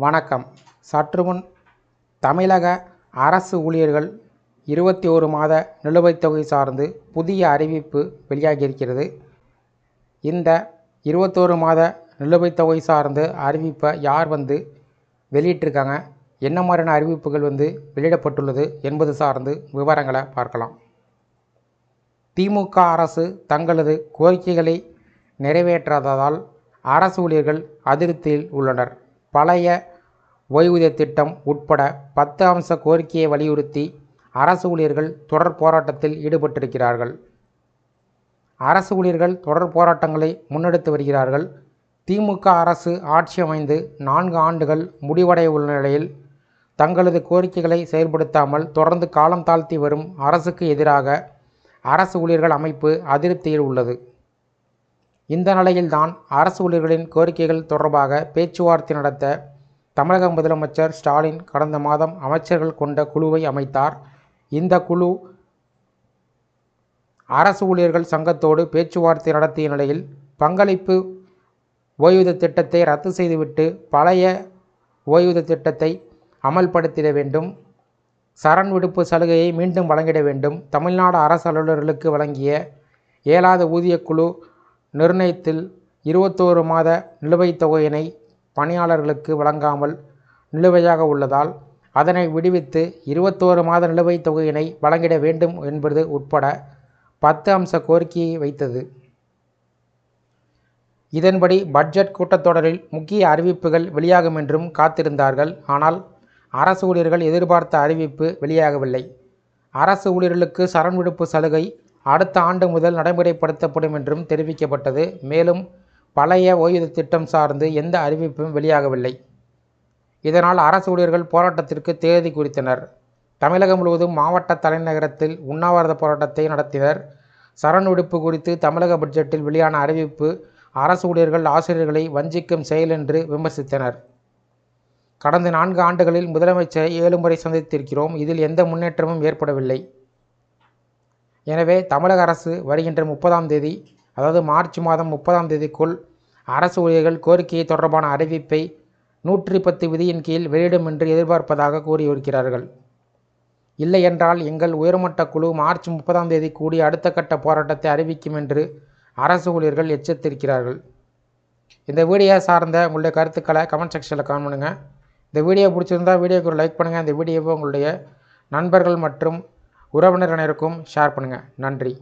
வணக்கம். சற்றுமுன் தமிழக அரசு ஊழியர்கள் இருபத்தி ஒரு மாத நிலுவைத் தொகை சார்ந்து புதிய அறிவிப்பு வெளியாகியிருக்கிறது. இந்த இருபத்தோரு மாத நிலுவைத் தொகை சார்ந்து அறிவிப்பை யார் வந்து வெளியிட்டிருக்காங்க? என்ன மாதிரியான அறிவிப்புகள் வந்து வெளியிடப்பட்டுள்ளது என்பது சார்ந்து விவரங்களை பார்க்கலாம். திமுக அரசு தங்களது கோரிக்கைகளை நிறைவேற்றாததால் அரசு ஊழியர்கள் அதிருப்தியில் உள்ளனர். பழைய ஓய்வூதிய திட்டம் உட்பட பத்து அம்ச கோரிக்கையை வலியுறுத்தி அரசு ஊழியர்கள் தொடர் போராட்டத்தில் ஈடுபட்டிருக்கிறார்கள். அரசு ஊழியர்கள் தொடர் போராட்டங்களை முன்னெடுத்து வருகிறார்கள். திமுக அரசு ஆட்சி அமைந்து நான்கு ஆண்டுகள் முடிவடைய உள்ள நிலையில் தங்களது கோரிக்கைகளை செயல்படுத்தாமல் தொடர்ந்து காலம் தாழ்த்தி வரும் அரசுக்கு எதிராக அரசு ஊழியர்கள் அமைப்பு அதிருப்தியில் உள்ளது. இந்த நிலையில்தான் அரசு ஊழியர்களின் கோரிக்கைகள் தொடர்பாக பேச்சுவார்த்தை நடத்த தமிழக முதலமைச்சர் ஸ்டாலின் கடந்த மாதம் அமைச்சர்கள் கொண்ட குழுவை அமைத்தார். இந்த குழு அரசு ஊழியர்கள் சங்கத்தோடு பேச்சுவார்த்தை நடத்திய நிலையில் பங்களிப்பு ஓய்வூதிய திட்டத்தை ரத்து செய்துவிட்டு பழைய ஓய்வூதிய திட்டத்தை அமல்படுத்திட வேண்டும். சரண் விடுப்பு சலுகையை மீண்டும் வழங்கிட வேண்டும். தமிழ்நாடு அரசு அலுவலர்களுக்கு வழங்கிய ஏழாவது ஊதியக்குழு நிர்ணயத்தில் இருபத்தோரு மாத நிலுவைத் தொகையினை பணியாளர்களுக்கு வழங்காமல் நிலுவையாக உள்ளதால் அதனை விடுவித்து இருபத்தோரு மாத நிலுவைத் தொகையினை வழங்கிட வேண்டும் என்பது உட்பட பத்து அம்ச கோரிக்கையை வைத்தது. இதன்படி பட்ஜெட் கூட்டத்தொடரில் முக்கிய அறிவிப்புகள் வெளியாகும் என்றும் காத்திருந்தார்கள். ஆனால் அரசு ஊழியர்கள் எதிர்பார்த்த அறிவிப்பு வெளியாகவில்லை. அரசு ஊழியர்களுக்கு சரண் விடுப்பு சலுகை அடுத்த ஆண்டு முதல் நடைமுறைப்படுத்தப்படும் என்றும் தெரிவிக்கப்பட்டது. மேலும் பழைய ஓய்வூதிய திட்டம் சார்ந்து எந்த அறிவிப்பும் வெளியாகவில்லை. இதனால் அரசு ஊழியர்கள் போராட்டத்திற்கு தேதி குறித்தனர். தமிழகம் முழுவதும் மாவட்ட தலைநகரத்தில் உண்ணாவிரத போராட்டத்தை நடத்தினர். சரண் விடுப்பு குறித்து தமிழக பட்ஜெட்டில் வெளியான அறிவிப்பு அரசு ஊழியர்கள் ஆசிரியர்களை வஞ்சிக்கும் செயல் என்று விமர்சித்தனர். கடந்த நான்கு ஆண்டுகளில் முதலமைச்சரை ஏழு முறை சந்தித்திருக்கிறோம். இதில் எந்த முன்னேற்றமும் ஏற்படவில்லை. எனவே தமிழக அரசு வருகின்ற முப்பதாம் தேதி அதாவது மார்ச் மாதம் முப்பதாம் தேதிக்குள் அரசு ஊழியர்கள் கோரிக்கை தொடர்பான அறிவிப்பை நூற்றி பத்து விதியின் கீழ் வெளியிடும் என்று எதிர்பார்ப்பதாக கூறியிருக்கிறார்கள். இல்லை என்றால் எங்கள் உயர்மட்ட குழு மார்ச் முப்பதாம் தேதி கூடி அடுத்த கட்ட போராட்டத்தை அறிவிக்கும் என்று அரசு ஊழியர்கள் எச்சரித்திருக்கிறார்கள். இந்த வீடியோ சார்ந்த உங்களுடைய கருத்துக்களை கமெண்ட் செக்ஷனில் காணணுங்க பண்ணுங்கள் இந்த வீடியோ பிடிச்சிருந்தா வீடியோக்கு ஒரு லைக் பண்ணுங்கள் இந்த வீடியோவை உங்களுடைய நண்பர்கள் மற்றும் உறவினர் அனைவருக்கும் ஷேர் பண்ணுங்கள் நன்றி.